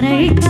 i reina.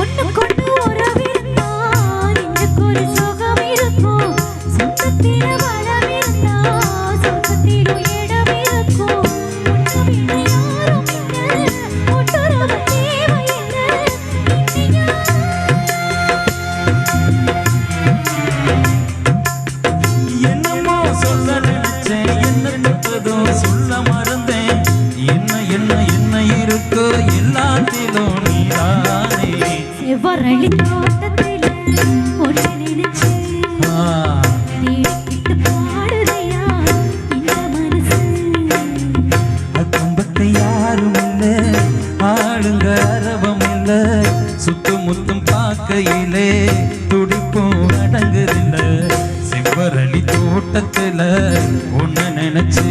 ஒன்று கொண்டு உறவிருந்தான் இந்த குறிச்சு இருக்கு எல்லாத்திலும் நீதானே. எவ்வரளி தோட்டத்தில் ஒளி நினைச்சு சுத்தும் முத்தும் பார்க்கையிலே துடிப்பும் அடங்குதில்ல. செவ்வரளி நினைச்சு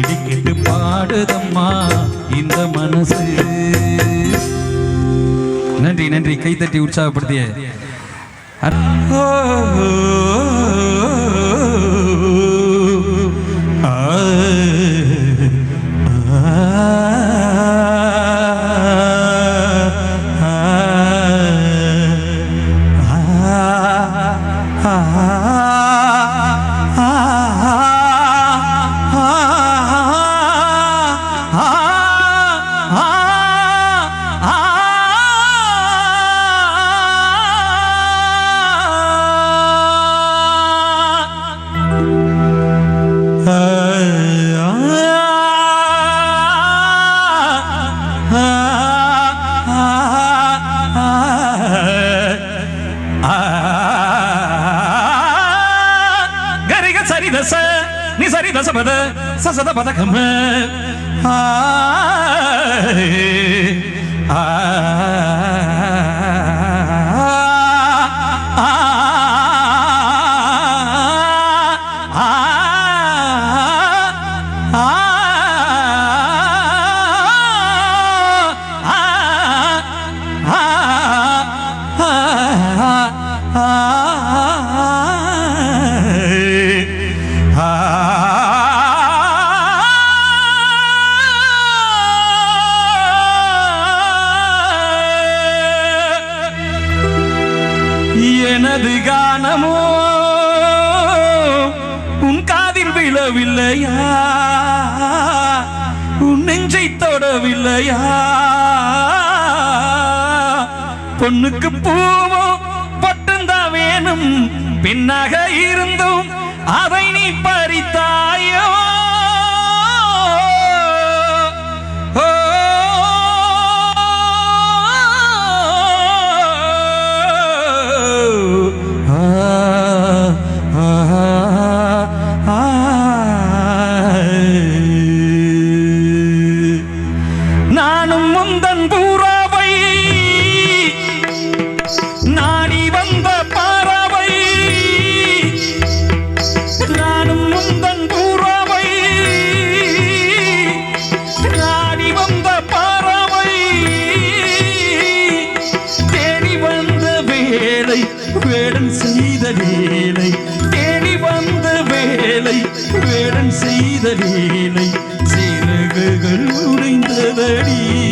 திடுக்கிட்டு பாடுதம்மா இந்த மனசு. நன்றி நன்றி. கைத்தட்டி உற்சாகப்படுத்திய. ஆ. నిసరి దశపద ససద పథకం ఆ தொடவில்லையா? உன் நெஞ்சை தொடவில்லையா? பொண்ணுக்கு பூவோ பட்டுந்தான் வேணும் பின்னாக இருந்தும் அதை நீ பறித்தாயோ? 这里。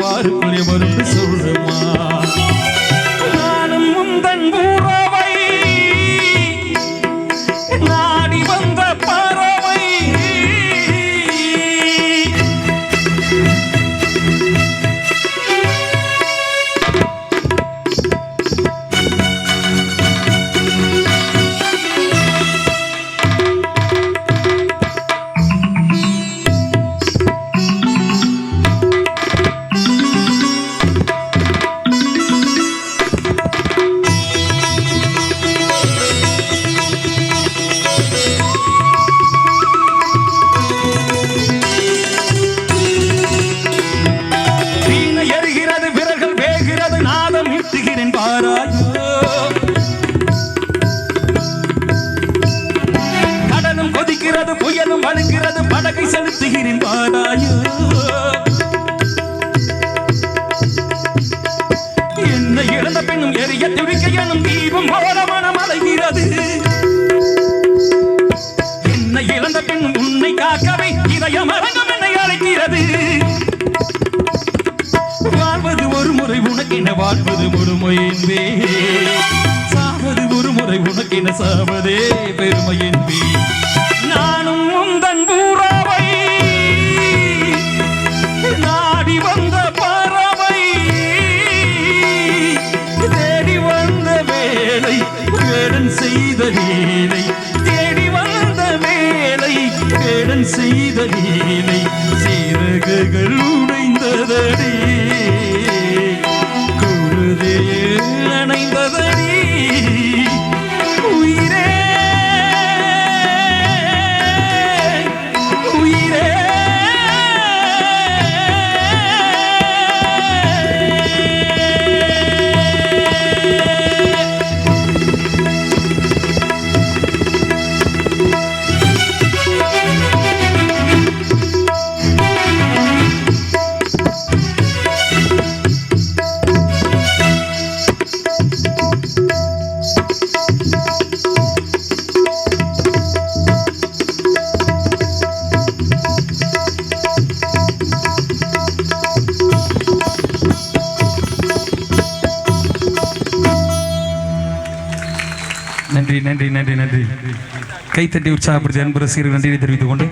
பாருக்குரிய மருந்து வாழ்வது முழுமையின் பே சாவது ஒருமுறை உனக்கின சாவதே பெருமையின் பே நன்றி நன்றி நன்றி நன்றி. கைத்தட்டி உற்சாகப்படுத்தி அன்பு ரசிகர்கள் நன்றியை தெரிவித்துக் கொண்டு